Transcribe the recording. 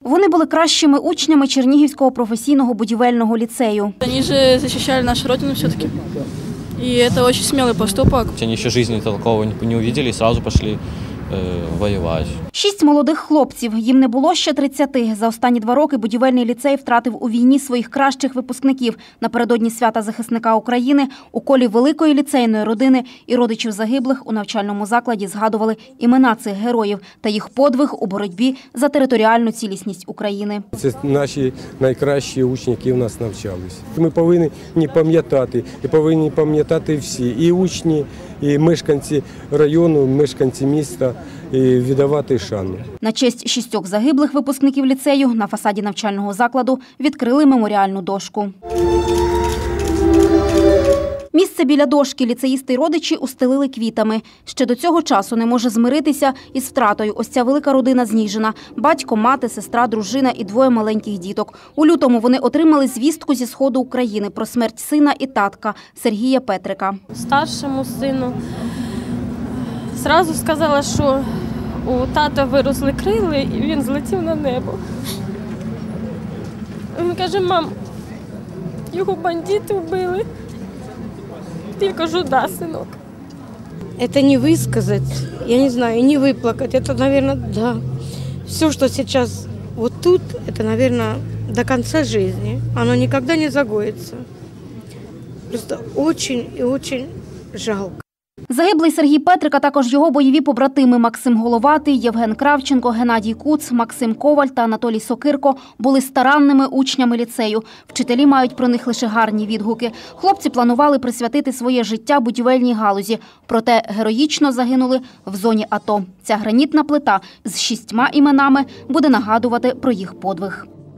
Вони були кращими учнями Чернігівського професійного будівельного ліцею. Вони ж захищали нашу родину все-таки. І це очень смілий поступок. Вони ще жизни такого не- побачили і одразу сразу пошли э. Шість молодих хлопців. Їм не було ще 30. За останні два роки будівельний ліцей втратив у війні своїх кращих випускників. Напередодні свята захисника України у колі великої ліцейної родини і родичів загиблих у навчальному закладі згадували імена цих героїв та їх подвиг у боротьбі за територіальну цілісність України. Це наші найкращі учні, які в нас навчались. Ми повинні пам'ятати, і повинні пам'ятати всі, і учні, і мешканці району, мешканці міста, віддавати шану. На честь шістьох загиблих випускників ліцею на фасаді навчального закладу відкрили меморіальну дошку. Місце біля дошки ліцеїсти й родичі устелили квітами. Ще до цього часу не може змиритися із втратою. Ось ця велика родина зніжена. Батько, мати, сестра, дружина і двоє маленьких діток. У лютому вони отримали звістку зі сходу України про смерть сина і татка Сергія Петрика. старшому сину. Зразу сказала, що у тата виросли крили і він злетів на небо. Він каже, мам, його бандити вбили. Я кажу, да, синок. Это не высказать, я не знаю, не выплакать. Это, наверное, да. Все, что сейчас вот тут, это, наверное, до конца жизни. Оно никогда не загоится. Просто очень и очень жалко. Загиблий Сергій Петрик, а також його бойові побратими Максим Головатий, Євген Кравченко, Геннадій Куц, Максим Коваль та Анатолій Сокирко були старанними учнями ліцею. Вчителі мають про них лише гарні відгуки. Хлопці планували присвятити своє життя будівельній галузі, проте героїчно загинули в зоні АТО. Ця гранітна плита з шістьма іменами буде нагадувати про їх подвиг.